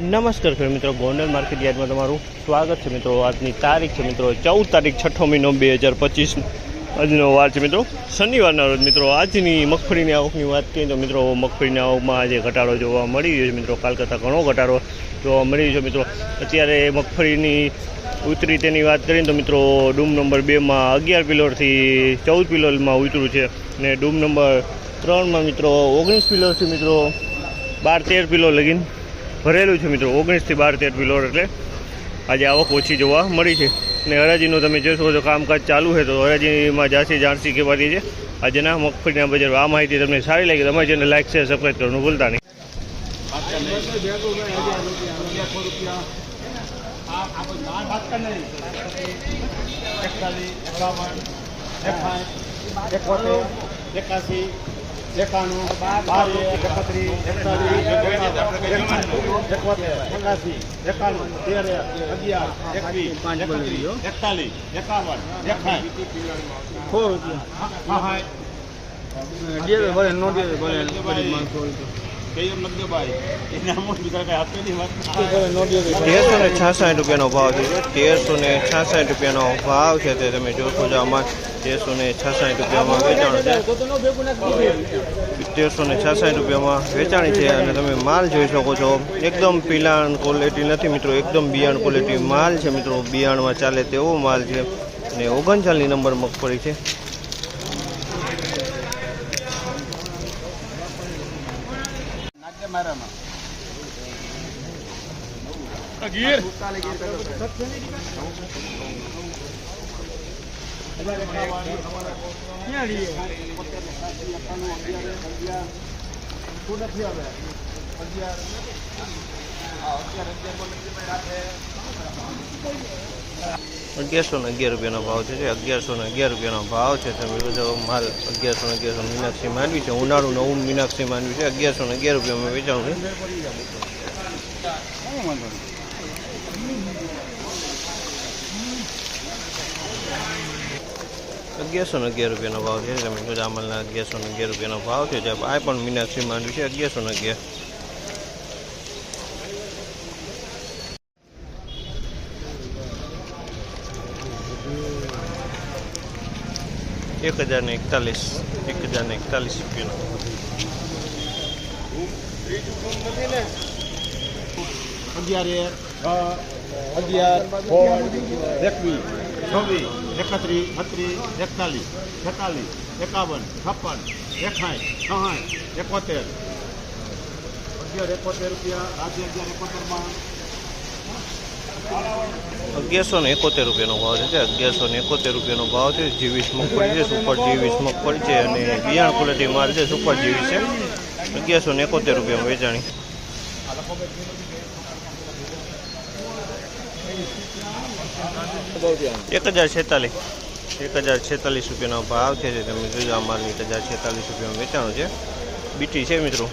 નમસ્કાર ખેડૂત મિત્રો, ગોંડલ માર્કેટ યાર્ડમાં તમારું સ્વાગત છે મિત્રો. આજની તારીખ છે મિત્રો, ચૌદ તારીખ છઠ્ઠો મહિનો બે હજાર પચીસ. આજનો વાર છે મિત્રો, શનિવારના રોજ મિત્રો, આજની મગફળીની આવકની વાત કરીએ તો મિત્રો, મગફળીની આવકમાં આજે ઘટાડો જોવા મળી રહ્યો છે મિત્રો. કાલ કરતાં ઘણો ઘટાડો જોવા મળી રહ્યો છે મિત્રો. અત્યારે મગફળીની ઉતરી તેની વાત કરીએ તો મિત્રો, ડૂમ નંબર બેમાં અગિયાર પિલોરથી ચૌદ પિલોરમાં ઉતર્યું છે ને ડૂમ નંબર ત્રણમાં મિત્રો, ઓગણીસ પિલોરથી મિત્રો, બાર તેર પિલો લગીને ભરેલું છે મિત્રો, ઓગણીસથી બાર તેર પિલોર એટલે. આજે આવક ઓછી જોવા મળી છે. અને હરાજીનું તમે જોશો તો કામકાજ ચાલુ છે તો હરાજીમાં જાસી જાણસી કહેવાતી છે. આજના મગફળીના બજાર આ માહિતી તમને સારી લાગી તમારી જેને લાઈક, શેર સબસ્ક્રાઈબ કરવાનું ભૂલતા નહીં. એકાસી એકાણું એકત્રીસ એકતાલીસ એકોતેર એકાસી એકાણું તેર અગિયાર એકવીસ એકત્રીસ એકતાલીસ એકાવન એકાઠ સો રૂપિયા. હા હા. ડેવે ભલે નો ડેવે ભલે ગરીબ માણસો તેરસો ને છાસઠ રૂપિયાનો ભાવ છે તેરસો ને છાસઠ રૂપિયાનો ભાવ છે તે તમે જોશો જો આમાં તેરસો ને છાસઠ રૂપિયામાં વેચાણ છે. તેરસો ને છાસઠ રૂપિયામાં વેચાણી છે અને તમે માલ જોઈ શકો છો. એકદમ પીલાણ ક્વોલિટી નથી મિત્રો એકદમ બિયાણ ક્વોલિટી માલ છે મિત્રો. બિયાણમાં ચાલે તેવો માલ છે અને ઓગણચાલીસ નંબર મગફળી છે. નાટ્ય મારામાં અગિયાર રહીએ અગિયારસો ને અગિયાર રૂપિયાનો ભાવ છે અગિયારસો ને અગિયાર રૂપિયાનો ભાવ છે, તમે બધો માલ અગિયારસો ને અગિયારસો મીનાક્ષી માંડવી છે, ઉનાળું નવું મીનાક્ષી માંડવી છે, અગિયારસો ને અગિયાર રૂપિયામાં વેચાણું અગિયારસો ને અગિયાર રૂપિયાનો ભાવ છે, તમે બધા જામલના અગિયારસો ને અગિયાર રૂપિયાનો ભાવ છે આ પણ મીનાક્ષી માંડવી છે, અગિયારસો ને અગિયાર. એક હજાર ને એકતાલીસ એક હજાર ને એકતાલીસ રૂપિયાનો એકત્રીસ છત્રીસ એકતાલીસ છેતાલીસ એકાવન છપ્પન એકાઈ સહાય એકોતેર અગિયાર એકોતેર રૂપિયા આજે અગિયાર એકોતેરમાં અગિયારસો ને એકોતેર રૂપિયાનો ભાવ છે અગિયારસો ને એકોતેર રૂપિયાનો ભાવ છે. જીવીસ મગફળી છે, સુપર જીવીસ મગફળી છે અને બિયાણ ક્વોલિટી માલ છે, સુપર જીવીસ છે. અગિયારસો ને એકોતેર રૂપિયામાં વેચાણી. એક હજાર છેતાલીસ. એક હજાર છેતાલીસ રૂપિયાનો ભાવ છે તમે જોજો આ માલની એક હજાર છેતાલીસ રૂપિયામાં વેચાણું છે. બીટી છે મિત્રો.